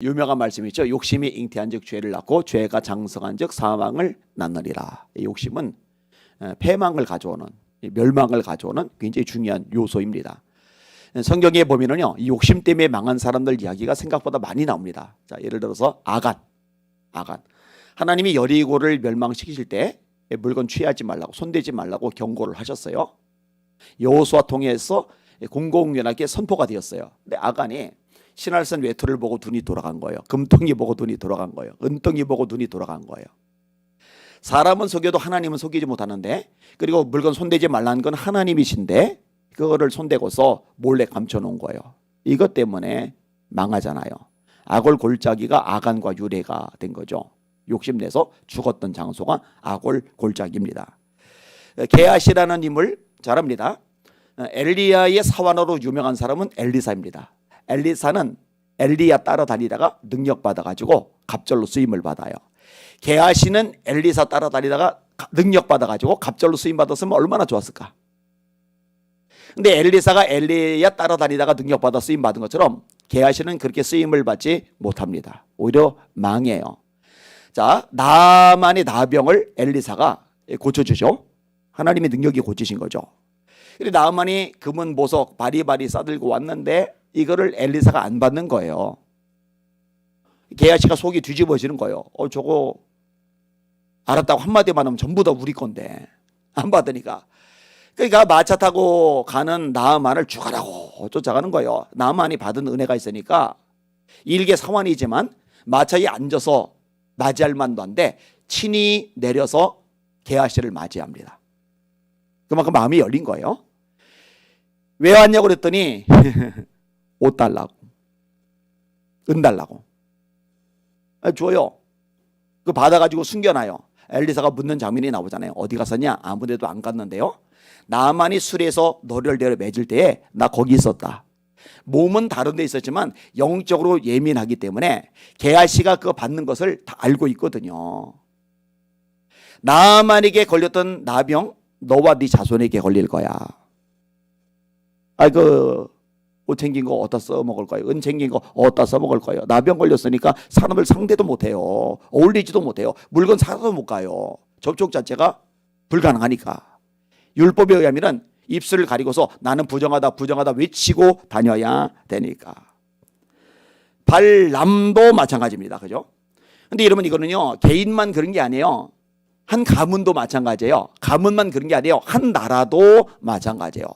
유명한 말씀이 있죠. 욕심이 잉태한 즉 죄를 낳고 죄가 장성한 즉 사망을 낳느니라. 이 욕심은 어, 패망을 가져오는 이 멸망을 가져오는 굉장히 중요한 요소입니다. 성경에 보면은요, 이 욕심 때문에 망한 사람들 이야기가 생각보다 많이 나옵니다. 자, 예를 들어서 아간, 아간. 하나님이 여리고를 멸망시키실 때 물건 취하지 말라고 손대지 말라고 경고를 하셨어요. 여호수아 통해서 공공연하게 선포가 되었어요. 근데 아간이 신할선 외투를 보고 눈이 돌아간 거예요. 금덩이 보고 눈이 돌아간 거예요. 은덩이 보고 눈이 돌아간 거예요. 사람은 속여도 하나님은 속이지 못하는데 그리고 물건 손대지 말라는 건 하나님이신데 그거를 손대고서 몰래 감춰놓은 거예요. 이것 때문에 망하잖아요. 악골 골짜기가 아간과 유래가 된 거죠. 욕심내서 죽었던 장소가 아골 골짜기입니다. 게하시라는 인물 잘합니다. 엘리야의 사환으로 유명한 사람은 엘리사입니다. 엘리사는 엘리야 따라다니다가 능력 받아가지고 갑절로 쓰임을 받아요. 게하시는 엘리사 따라다니다가 가- 능력 받아가지고 갑절로 쓰임 받았으면 얼마나 좋았을까? 근데 엘리사가 엘리야 따라다니다가 능력 받아 쓰임 받은 것처럼 게하시는 그렇게 쓰임을 받지 못합니다. 오히려 망해요. 자, 나만의 나병을 엘리사가 고쳐주죠. 하나님의 능력이 고치신 거죠. 근데 나만이 금은 보석 바리바리 싸들고 왔는데 이거를 엘리사가 안 받는 거예요. 게하시가 속이 뒤집어지는 거예요. 어 저거 알았다고 한마디만 하면 전부 다 우리 건데 안 받으니까 그러니까 마차 타고 가는 나만을 죽어라고 쫓아가는 거예요. 나만이 받은 은혜가 있으니까 일개 사원이지만 마차에 앉아서 맞이할 만도 한데 친히 내려서 게하시를 맞이합니다. 그만큼 마음이 열린 거예요. 왜 왔냐고 그랬더니 옷 달라고 은 달라고 아, 줘요. 그 받아가지고 숨겨놔요. 엘리사가 묻는 장면이 나오잖아요. 어디 갔었냐? 아무데도 안 갔는데요. 나만이 술에서 노를대로 맺을 때에 나 거기 있었다. 몸은 다른 데 있었지만 영적으로 예민하기 때문에 게하시가 그거 받는 것을 다 알고 있거든요. 나만에게 걸렸던 나병 너와 네 자손에게 걸릴 거야. 아그 옷 챙긴 거 어디다 써먹을 거예요. 은 챙긴 거 어디다 써먹을 거예요. 나병 걸렸으니까 사람을 상대도 못해요. 어울리지도 못해요. 물건 사도 못 가요. 접촉 자체가 불가능하니까. 율법에 의하면 입술을 가리고서 나는 부정하다 부정하다 외치고 다녀야 되니까. 발람도 마찬가지입니다. 그죠? 근데 여러분 이거는요. 개인만 그런 게 아니에요. 한 가문도 마찬가지예요. 가문만 그런 게 아니에요. 한 나라도 마찬가지예요.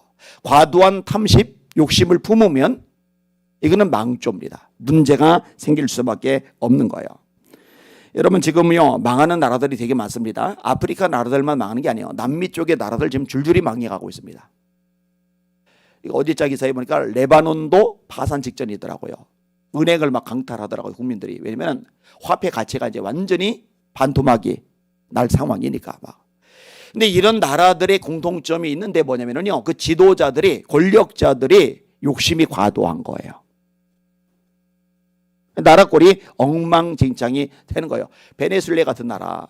과도한 탐심, 욕심을 품으면 이거는 망조입니다. 문제가 생길 수밖에 없는 거예요. 여러분 지금요 망하는 나라들이 되게 많습니다. 아프리카 나라들만 망하는 게 아니에요. 남미 쪽의 나라들 지금 줄줄이 망해가고 있습니다. 이거 어디 짜 기사에 보니까 레바논도 파산 직전이더라고요. 은행을 막 강탈하더라고요 국민들이. 왜냐면 화폐 가치가 이제 완전히 반토막이 날 상황이니까 막. 근데 이런 나라들의 공통점이 있는데 뭐냐면은요. 그 지도자들이 권력자들이 욕심이 과도한 거예요. 나라 꼴이 엉망진창이 되는 거예요. 베네수엘라 같은 나라.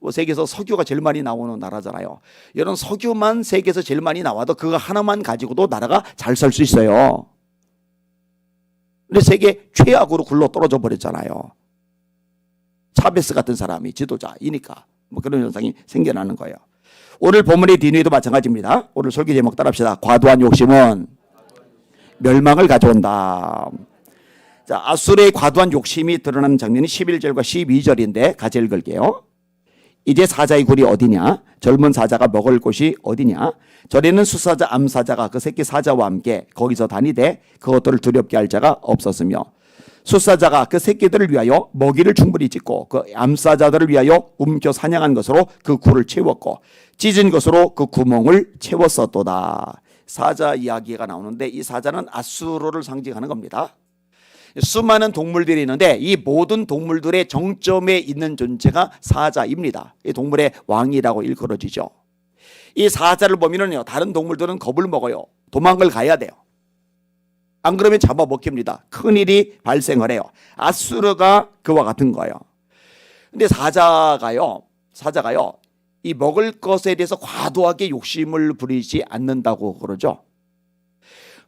뭐 세계에서 석유가 제일 많이 나오는 나라잖아요. 이런 석유만 세계에서 제일 많이 나와도 그거 하나만 가지고도 나라가 잘 살 수 있어요. 근데 세계 최악으로 굴러 떨어져 버렸잖아요. 차베스 같은 사람이 지도자이니까 뭐 그런 현상이 생겨나는 거예요. 오늘 본문의 뒤에도 마찬가지입니다. 오늘 설교 제목 따라합시다. 과도한 욕심은 멸망을 가져온다. 자, 아수르의 과도한 욕심이 드러나는 장면이 11절과 12절인데 같이 읽을게요. 이제 사자의 굴이 어디냐? 젊은 사자가 먹을 곳이 어디냐? 전에는 수사자 암사자가 그 새끼 사자와 함께 거기서 다니되 그것들을 두렵게 할 자가 없었으며 수사자가 그 새끼들을 위하여 먹이를 충분히 짓고 그 암사자들을 위하여 움켜 사냥한 것으로 그 굴을 채웠고 찢은 것으로 그 구멍을 채웠었도다. 사자 이야기가 나오는데 이 사자는 아수르를 상징하는 겁니다. 수많은 동물들이 있는데 이 모든 동물들의 정점에 있는 존재가 사자입니다. 이 동물의 왕이라고 일컬어지죠. 이 사자를 보면은요 다른 동물들은 겁을 먹어요. 도망을 가야 돼요. 안 그러면 잡아먹힙니다. 큰일이 발생을 해요. 아수르가 그와 같은 거예요. 근데 사자가요, 사자가요, 이 먹을 것에 대해서 과도하게 욕심을 부리지 않는다고 그러죠.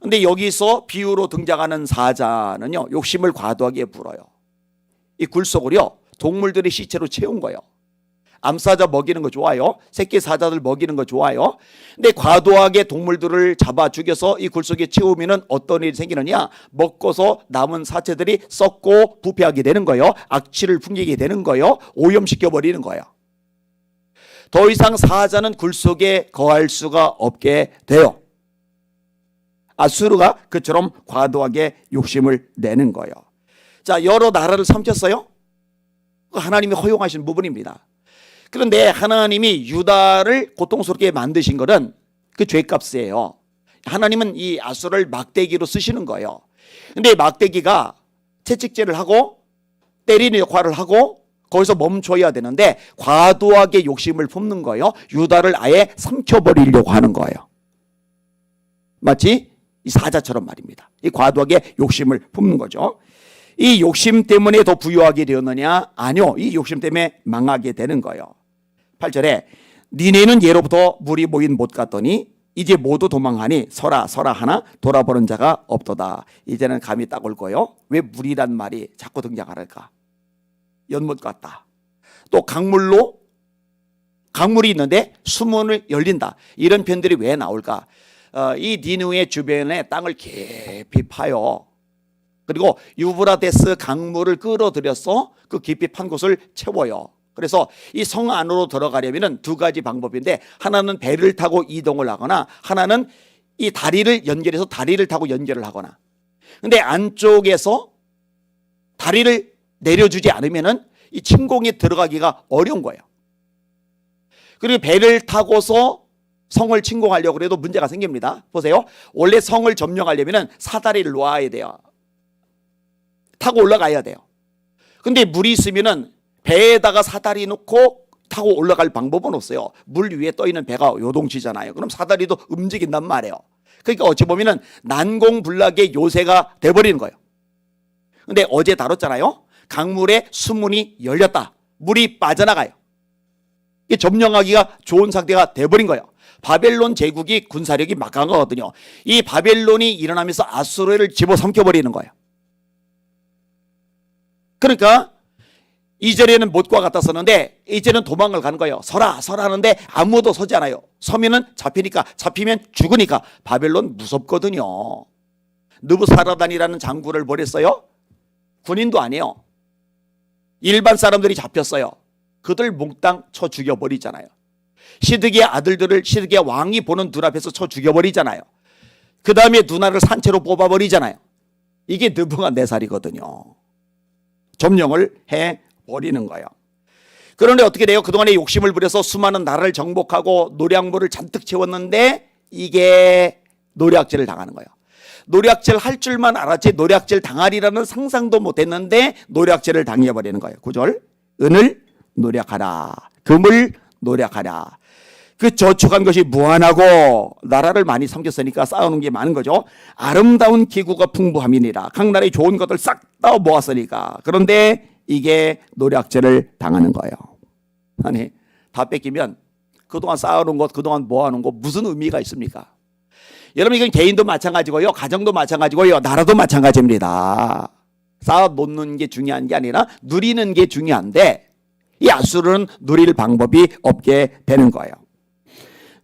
근데 여기서 비유로 등장하는 사자는요, 욕심을 과도하게 불어요. 이 굴속을요, 동물들의 시체로 채운 거예요. 암사자 먹이는 거 좋아요. 새끼 사자들 먹이는 거 좋아요. 근데 과도하게 동물들을 잡아 죽여서 이 굴속에 채우면은 어떤 일이 생기느냐? 먹고서 남은 사체들이 썩고 부패하게 되는 거예요. 악취를 풍기게 되는 거예요. 오염시켜 버리는 거예요. 더 이상 사자는 굴속에 거할 수가 없게 돼요. 아수르가 그처럼 과도하게 욕심을 내는 거예요. 자, 여러 나라를 삼켰어요. 그 하나님이 허용하신 부분입니다. 그런데 하나님이 유다를 고통스럽게 만드신 것은 그 죄값이에요. 하나님은 이 아수를 막대기로 쓰시는 거예요. 근데 막대기가 채찍질을 하고 때리는 역할을 하고 거기서 멈춰야 되는데 과도하게 욕심을 품는 거예요. 유다를 아예 삼켜버리려고 하는 거예요. 마치 이 사자처럼 말입니다. 이 과도하게 욕심을 품는 거죠. 이 욕심 때문에 더 부유하게 되었느냐? 아니요. 이 욕심 때문에 망하게 되는 거예요. 8절에 니네는 예로부터 물이 모인 못 갔더니 이제 모두 도망하니 서라 서라 하나 돌아보는 자가 없도다. 이제는 감이 딱 올 거요. 왜 물이란 말이 자꾸 등장할까? 연못 같다. 또 강물로 강물이 있는데 수문을 열린다. 이런 편들이 왜 나올까? 어, 이 니누의 주변에 땅을 깊이 파요. 그리고 유브라데스 강물을 끌어들여서 그 깊이 판 곳을 채워요. 그래서 이 성 안으로 들어가려면 두 가지 방법인데 하나는 배를 타고 이동을 하거나 하나는 이 다리를 연결해서 다리를 타고 연결을 하거나. 근데 안쪽에서 다리를 내려주지 않으면은 이 침공에 들어가기가 어려운 거예요. 그리고 배를 타고서 성을 침공하려고 해도 문제가 생깁니다. 보세요. 원래 성을 점령하려면 사다리를 놓아야 돼요. 타고 올라가야 돼요. 근데 물이 있으면은 배에다가 사다리 놓고 타고 올라갈 방법은 없어요. 물 위에 떠 있는 배가 요동치잖아요. 그럼 사다리도 움직인단 말이에요. 그러니까 어찌 보면은 난공불락의 요새가 돼버리는 거예요. 근데 어제 다뤘잖아요. 강물에 수문이 열렸다. 물이 빠져나가요. 이게 점령하기가 좋은 상태가 돼버린 거예요. 바벨론 제국이 군사력이 막강한 거거든요. 이 바벨론이 일어나면서 아수르를 집어삼켜버리는 거예요. 그러니까 이전에는 못과 같았었는데 이제는 도망을 가는 거예요. 서라 서라 하는데 아무도 서지 않아요. 서면은 잡히니까 잡히면 죽으니까 바벨론 무섭거든요. 느부사라단이라는 장군을 버렸어요. 군인도 아니에요. 일반 사람들이 잡혔어요. 그들 몽땅 쳐 죽여버리잖아요. 시드기의 아들들을 시드기의 왕이 보는 눈앞에서 쳐 죽여버리잖아요. 그 다음에 누나를 산채로 뽑아버리잖아요. 이게 느부갓네살이거든요. 점령을 해 버리는 거예요. 그런데 어떻게 돼요? 그동안에 욕심을 부려서 수많은 나라를 정복하고 노량물을 잔뜩 채웠는데 이게 노략질을 당하는 거예요. 노략질 할 줄만 알았지 노략질 당하리라는 상상도 못했는데 노략질을 당해버리는 거예요. 구절 은을 노략하라 금을 노략하라 그 저축한 것이 무한하고 나라를 많이 섬겼으니까 쌓아놓은 게 많은 거죠. 아름다운 기구가 풍부함이니라. 각 나라의 좋은 것들 싹 다 모았으니까. 그런데 이게 노략질을 당하는 거예요. 아니 다 뺏기면 그동안 쌓아놓은 것, 그동안 모아놓은 것 무슨 의미가 있습니까? 여러분 이건 개인도 마찬가지고요, 가정도 마찬가지고요, 나라도 마찬가지입니다. 쌓아놓는 게 중요한 게 아니라 누리는 게 중요한데 이 아수르는 누릴 방법이 없게 되는 거예요.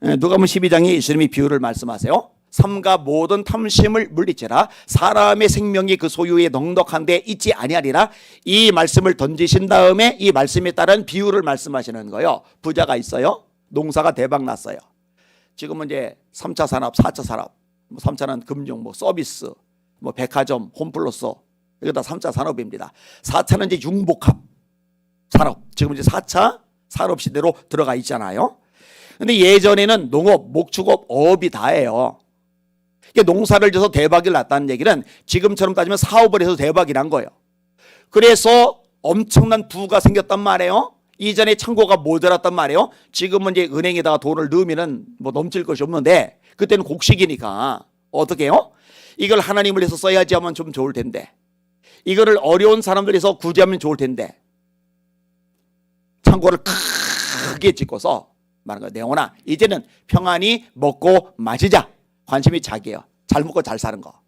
에, 누가복음 12장에 예수님이 비유를 말씀하세요. 삼가 모든 탐심을 물리치라 사람의 생명이 그 소유에 넉넉한데 있지 아니하리라 이 말씀을 던지신 다음에 이 말씀에 따른 비유를 말씀하시는 거예요. 부자가 있어요. 농사가 대박 났어요. 지금은 이제 3차 산업, 4차 산업, 뭐 3차는 금융, 뭐 서비스, 뭐 백화점, 홈플러스 이거 다 3차 산업입니다. 4차는 이제 융복합 산업. 지금 이제 4차 산업 시대로 들어가 있잖아요. 근데 예전에는 농업, 목축업, 어업이 다예요. 이게 농사를 져서 대박이 났다는 얘기는 지금처럼 따지면 사업을 해서 대박이 난 거예요. 그래서 엄청난 부가 생겼단 말이에요. 이전에 창고가 모자랐단 말이에요. 지금은 이제 은행에다가 돈을 넣으면은 뭐 넘칠 것이 없는데 그때는 곡식이니까 어떻게 해요? 이걸 하나님을 위해서 써야지 하면 좀 좋을 텐데 이거를 어려운 사람들에서 구제하면 좋을 텐데 창고를 크게 짓고서 말하는 거예요. 내원아 이제는 평안히 먹고 마시자. 관심이 자기예요. 잘 먹고 잘 사는 거.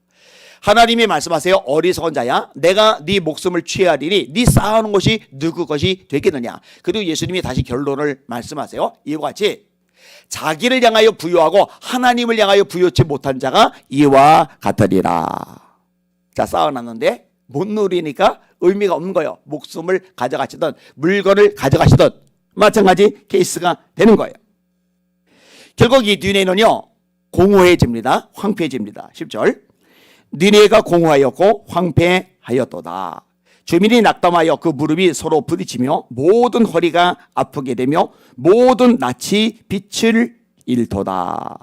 하나님이 말씀하세요. 어리석은 자야, 내가 네 목숨을 취하리니 네 쌓아놓은 것이 누구 것이 되겠느냐. 그리고 예수님이 다시 결론을 말씀하세요. 이와 같이 자기를 향하여 부여하고 하나님을 향하여 부여치 못한 자가 이와 같으리라. 자 쌓아놨는데 못 누리니까 의미가 없는 거예요. 목숨을 가져가시든 물건을 가져가시든 마찬가지 케이스가 되는 거예요. 결국 이 뒤에는요 공허해집니다. 황폐해집니다. 10절 니네가 공허하였고 황폐하였도다. 주민이 낙담하여 그 무릎이 서로 부딪히며 모든 허리가 아프게 되며 모든 낯이 빛을 잃도다.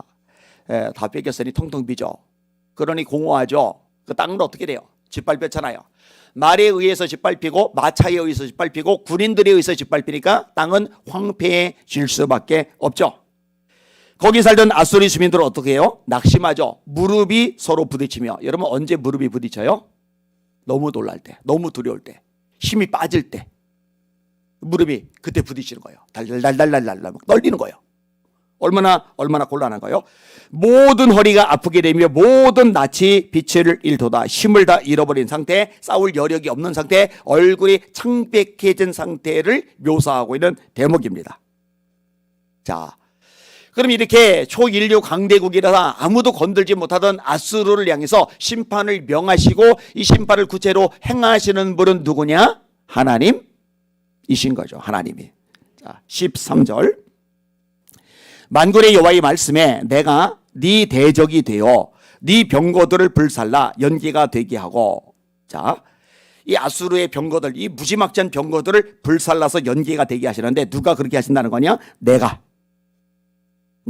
에, 다 뺏겼으니 텅텅 비죠. 그러니 공허하죠. 그 땅은 어떻게 돼요? 짓밟혔잖아요. 말에 의해서 짓밟히고 마차에 의해서 짓밟히고 군인들에 의해서 짓밟히니까 땅은 황폐해질 수밖에 없죠. 거기 살던 아수리 주민들은 어떻게 해요? 낙심하죠. 무릎이 서로 부딪히며. 여러분 언제 무릎이 부딪혀요? 너무 놀랄 때, 너무 두려울 때, 힘이 빠질 때 무릎이 그때 부딪히는 거예요. 달달달달달달 막 떨리는 거예요. 얼마나 얼마나 곤란한 거예요. 모든 허리가 아프게 되며 모든 낯이 빛을 잃도다. 힘을 다 잃어버린 상태, 싸울 여력이 없는 상태, 얼굴이 창백해진 상태를 묘사하고 있는 대목입니다. 자, 그럼 이렇게 초인류 강대국이라서 아무도 건들지 못하던 아수르를 향해서 심판을 명하시고 이 심판을 구체로 행하시는 분은 누구냐? 하나님이신 거죠. 하나님이. 자, 13절. 만군의 여호와의 말씀에 내가 네 대적이 되어 네 병거들을 불살라 연기가 되게 하고 자, 이 아수르의 병거들, 이 무지막지한 병거들을 불살라서 연기가 되게 하시는데 누가 그렇게 하신다는 거냐? 내가.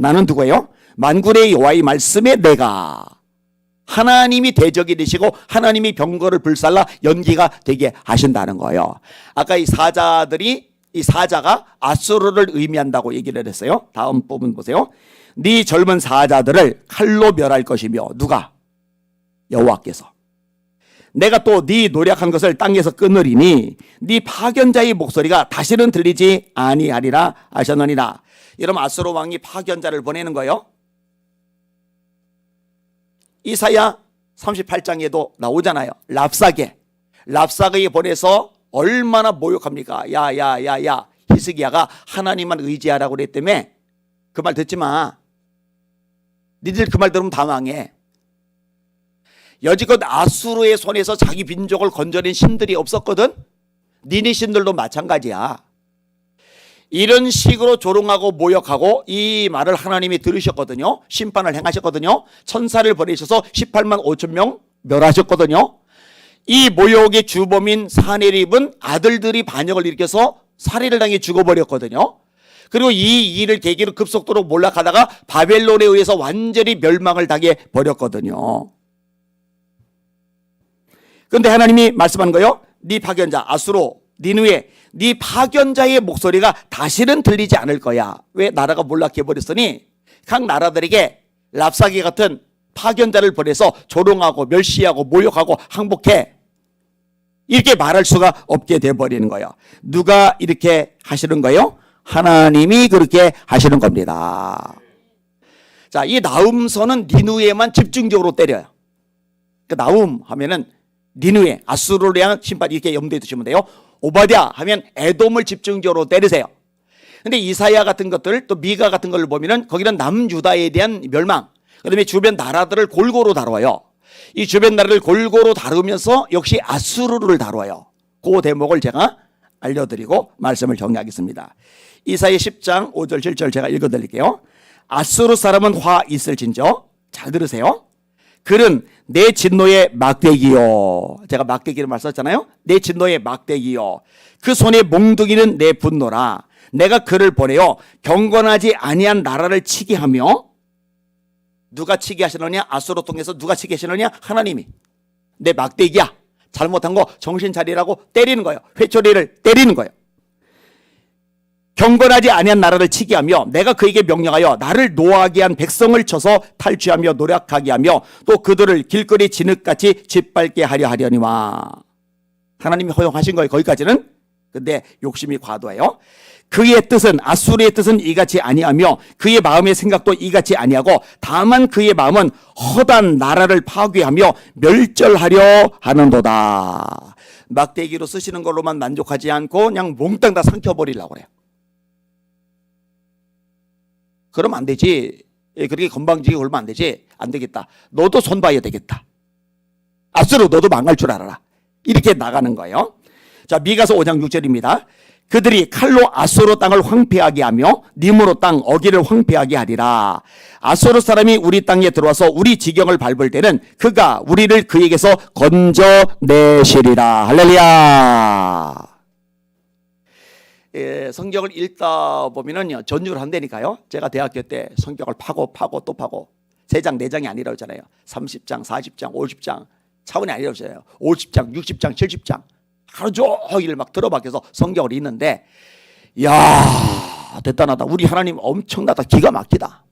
나는 누구예요? 만군의 여호와의 말씀에 내가 하나님이 대적이 되시고 하나님이 병거를 불살라 연기가 되게 하신다는 거예요. 아까 이 사자들이 이 사자가 아수르를 의미한다고 얘기를 했어요. 다음 부분 보세요. 네 젊은 사자들을 칼로 멸할 것이며 누가 여호와께서 내가 또 네 노력한 것을 땅에서 끊으리니 네 파견자의 목소리가 다시는 들리지 아니하리라 하셨느니라. 여러분 아수르 왕이 파견자를 보내는 거예요. 이사야 38장에도 나오잖아요. 랍사게. 랍사게 보내서 얼마나 모욕합니까? 야, 야, 야, 야. 히스기야가 하나님만 의지하라고 그랬다며. 그 말 듣지 마. 니들 그 말 들으면 다 망해. 여지껏 아수르의 손에서 자기 민족을 건져낸 신들이 없었거든? 니네 신들도 마찬가지야. 이런 식으로 조롱하고 모욕하고 이 말을 하나님이 들으셨거든요. 심판을 행하셨거든요. 천사를 보내셔서 18만 5천 명 멸하셨거든요. 이 모욕의 주범인 사내립은 아들들이 반역을 일으켜서 살해를 당해 죽어버렸거든요. 그리고 이 일을 계기로 급속도로 몰락하다가 바벨론에 의해서 완전히 멸망을 당해 버렸거든요. 그런데 하나님이 말씀한 거요. 네 파견자 아수로 니누에 네 파견자의 목소리가 다시는 들리지 않을 거야. 왜 나라가 몰락해 버렸으니 각 나라들에게 랍사기 같은 파견자를 보내서 조롱하고 멸시하고 모욕하고 항복해 이렇게 말할 수가 없게 돼 버리는 거예요. 누가 이렇게 하시는 거예요? 하나님이 그렇게 하시는 겁니다. 자, 이 나움선은 니누에만 집중적으로 때려요. 그 나움 하면은 니누에 아수르를 향한 심판 이렇게 염두에 두시면 돼요. 오바댜 하면 에돔을 집중적으로 때리세요. 근데 이사야 같은 것들 또 미가 같은 걸 보면은 거기는 남유다에 대한 멸망, 그다음에 주변 나라들을 골고루 다뤄요. 이 주변 나라를 골고루 다루면서 역시 아수르를 다뤄요. 그 대목을 제가 알려드리고 말씀을 정리하겠습니다. 이사야 10장 5절 7절 제가 읽어드릴게요. 아수르 사람은 화 있을진저 잘 들으세요. 그는 내 진노의 막대기요. 제가 막대기를 말씀했잖아요. 내 진노의 막대기요. 그 손에 몽둥이는 내 분노라. 내가 그를 보내어 경건하지 아니한 나라를 치게 하며 누가 치게 하시느냐? 아수로 통해서 누가 치게 하시느냐? 하나님이. 내 막대기야. 잘못한 거 정신 차리라고 때리는 거예요. 회초리를 때리는 거예요. 경건하지 아니한 나라를 치게 하며 내가 그에게 명령하여 나를 노하게 한 백성을 쳐서 탈취하며 노력하게 하며 또 그들을 길거리 진흙같이 짓밟게 하려 하려니와 하나님이 허용하신 거예요. 거기까지는 근데 욕심이 과도해요. 그의 뜻은 아수르의 뜻은 이같이 아니하며 그의 마음의 생각도 이같이 아니하고 다만 그의 마음은 허단 나라를 파괴하며 멸절하려 하는도다. 막대기로 쓰시는 걸로만 만족하지 않고 그냥 몽땅 다 삼켜버리려고 그래요. 그러면 안 되지. 예, 그렇게 건방지게 걸면 안 되지. 안 되겠다. 너도 손 봐야 되겠다. 앞으로 너도 망할 줄 알아라. 이렇게 나가는 거예요. 자, 미가서 5장 6절입니다. 그들이 칼로 아소로 땅을 황폐하게 하며 님으로 땅 어기를 황폐하게 하리라. 아소로 사람이 우리 땅에 들어와서 우리 지경을 밟을 때는 그가 우리를 그에게서 건져내시리라. 할렐루야. 예, 성경을 읽다 보면은요 전율을 한다니까요. 제가 대학교 때 성경을 파고 파고 또 파고 세 장, 네 장이 아니라고 했잖아요. 30장, 40장, 50장 차원이 아니라고 했잖아요. 50장, 60장, 70장 하루 종일 막 들어박혀서 성경을 읽는데 야 대단하다. 우리 하나님 엄청나다. 기가 막히다.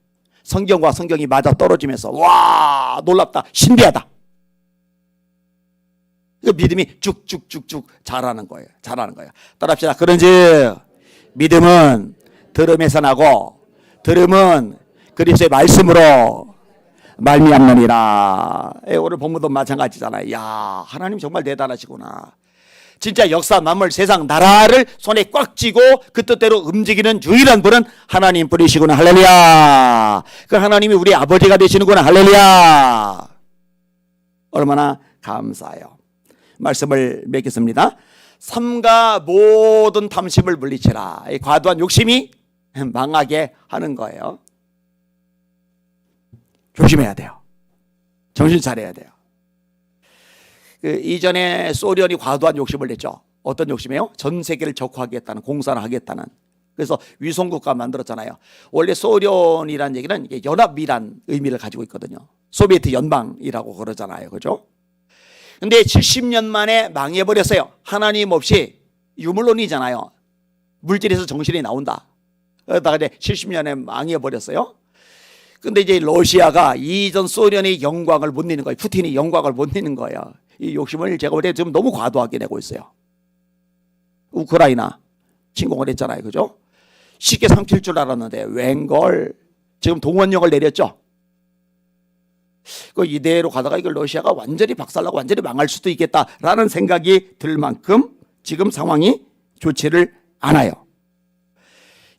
성경과 성경이 맞아 떨어지면서 와 놀랍다. 신비하다. 그 믿음이 쭉쭉쭉쭉 자라는 거예요. 자라는 거예요. 따라합시다. 그런지 믿음은 들음에서 나고 들음은 그리스도의 말씀으로 말미암느니라. 예, 오늘 본문도 마찬가지잖아요. 야 하나님 정말 대단하시구나. 진짜 역사 만물 세상 나라를 손에 꽉 쥐고 그 뜻대로 움직이는 유일한 분은 하나님 분이시구나. 할렐루야. 그 하나님이 우리 아버지가 되시는구나. 할렐루야. 얼마나 감사해요. 말씀을 맺겠습니다. 삼가 모든 탐심을 물리치라. 이 과도한 욕심이 망하게 하는 거예요. 조심해야 돼요. 정신 차려야 돼요. 그 이전에 소련이 과도한 욕심을 냈죠. 어떤 욕심이에요? 전 세계를 적화하겠다는 공산을 하겠다는. 그래서 위성국가 만들었잖아요. 원래 소련이라는 얘기는 연합이란 의미를 가지고 있거든요. 소비에트 연방이라고 그러잖아요. 그죠? 근데 70년 만에 망해버렸어요. 하나님 없이 유물론이잖아요. 물질에서 정신이 나온다. 그러다가 이제 70년에 망해버렸어요. 근데 이제 러시아가 이전 소련의 영광을 못 내는 거예요. 푸틴이 영광을 못 내는 거예요. 이 욕심을 제가 볼 때 지금 너무 과도하게 내고 있어요. 우크라이나 침공을 했잖아요. 그죠? 쉽게 삼킬 줄 알았는데 웬걸 지금 동원령을 내렸죠. 그 이대로 가다가 이걸 러시아가 완전히 박살나고 완전히 망할 수도 있겠다라는 생각이 들 만큼 지금 상황이 좋지를 않아요.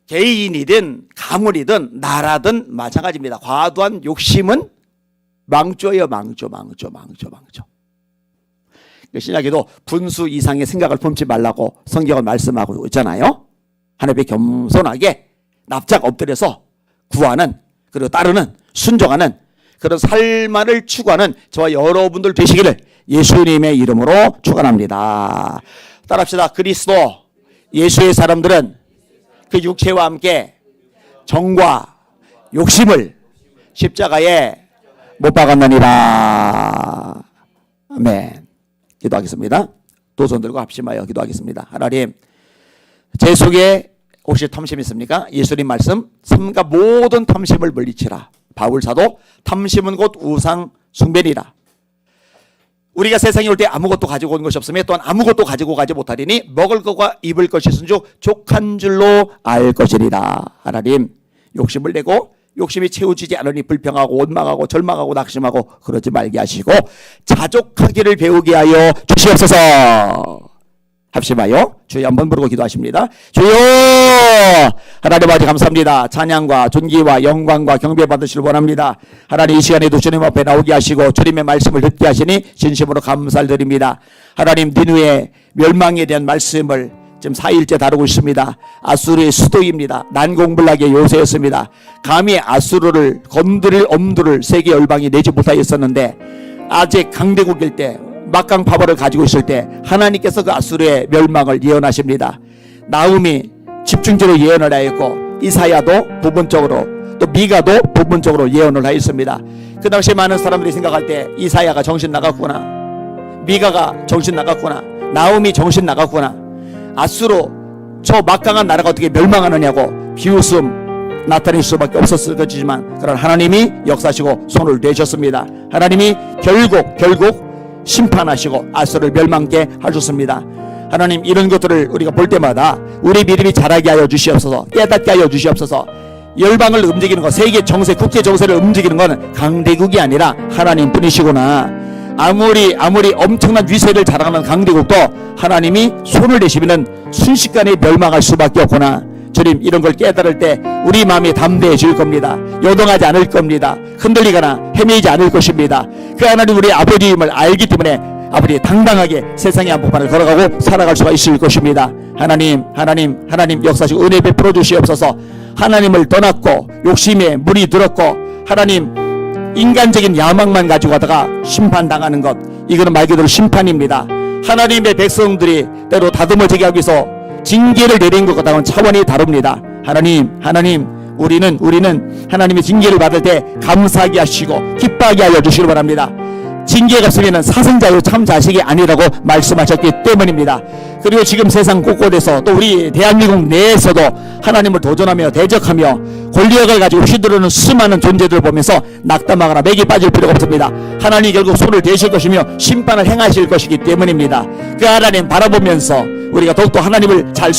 개인이든 가문이든 나라든 마찬가지입니다. 과도한 욕심은 망조예요, 망조, 망조, 망조, 망조. 그 신약에도 분수 이상의 생각을 품지 말라고 성경은 말씀하고 있잖아요. 하나님께 겸손하게 납작 엎드려서 구하는 그리고 따르는 순종하는 그런 삶만을 추구하는 저와 여러분들 되시기를 예수님의 이름으로 축원합니다. 따라합시다. 그리스도 예수의 사람들은 그 육체와 함께 정과 욕심을 십자가에 못 박았느니라. 아멘. 기도하겠습니다. 두 손 들고 합심하여 기도하겠습니다. 하나님, 제 속에 혹시 탐심이 있습니까? 예수님 말씀, 삼가 모든 탐심을 물리치라. 바울 사도 탐심은 곧 우상 숭배니라. 우리가 세상에 올 때 아무것도 가지고 온 것이 없으며 또한 아무것도 가지고 가지 못하리니 먹을 것과 입을 것이 있은즉 족한 줄로 알 것이리라. 하나님 욕심을 내고 욕심이 채워지지 않으니 불평하고 원망하고 절망하고 낙심하고 그러지 말게 하시고 자족하기를 배우게 하여 주시옵소서. 합심하여 주여 한번 부르고 기도하십니다. 주여 하나님 아버지 감사합니다. 찬양과 존귀와 영광과 경배 받으시길 원합니다. 하나님 이 시간에도 주님 앞에 나오게 하시고 주님의 말씀을 듣게 하시니 진심으로 감사를 드립니다. 하나님 니누의 멸망에 대한 말씀을 지금 4일째 다루고 있습니다. 아수르의 수도입니다. 난공불락의 요새였습니다. 감히 아수르를 건드릴 엄두를 세계 열방이 내지 못하였었는데 아직 강대국일 때 막강 파벌을 가지고 있을 때 하나님께서 그 아수르의 멸망을 예언하십니다. 나움이 집중적으로 예언을 하였고 이사야도 부분적으로 또 미가도 부분적으로 예언을 하였습니다. 그 당시에 많은 사람들이 생각할 때 이사야가 정신 나갔구나. 미가가 정신 나갔구나. 나움이 정신 나갔구나. 아수로 저 막강한 나라가 어떻게 멸망하느냐고 비웃음 나타낼 수밖에 없었을 것이지만 그런 하나님이 역사하시고 손을 내셨습니다. 하나님이 결국 결국 심판하시고 아수를 멸망케 하셨습니다. 하나님 이런 것들을 우리가 볼 때마다 우리 믿음이 자라게 하여 주시옵소서 깨닫게 하여 주시옵소서. 열방을 움직이는 것 세계 정세 국제 정세를 움직이는 것은 강대국이 아니라 하나님 뿐이시구나. 아무리 아무리 엄청난 위세를 자랑하는 강대국도 하나님이 손을 대시면은 순식간에 멸망할 수밖에 없구나. 주님 이런 걸 깨달을 때 우리 마음이 담대해질 겁니다. 요동하지 않을 겁니다. 흔들리거나 헤매이지 않을 것입니다. 그 하나님 우리 아버지임을 알기 때문에 아버지 당당하게 세상의 한복판을 걸어가고 살아갈 수가 있을 것입니다. 하나님, 하나님, 하나님 역사시고 은혜 베풀어 주시옵소서. 하나님을 떠났고 욕심에 물이 들었고 하나님 인간적인 야망만 가지고 가다가 심판당하는 것 이거는 말 그대로 심판입니다. 하나님의 백성들이 때로 다듬어지게 하기 위해서 징계를 내린 것 같다는 차원이 다릅니다. 하나님, 하나님, 우리는 우리는 하나님의 징계를 받을 때 감사하게 하시고 기뻐하게 하여 주시기 바랍니다. 징계가 없으면 사생자요 참 자식이 아니라고 말씀하셨기 때문입니다. 그리고 지금 세상 곳곳에서 또 우리 대한민국 내에서도 하나님을 도전하며 대적하며 권력을 가지고 휘두르는 수많은 존재들을 보면서 낙담하거나 맥이 빠질 필요가 없습니다. 하나님 결국 손을 대실 것이며 심판을 행하실 것이기 때문입니다. 그 하나님 바라보면서 우리가 더욱더 하나님을 잘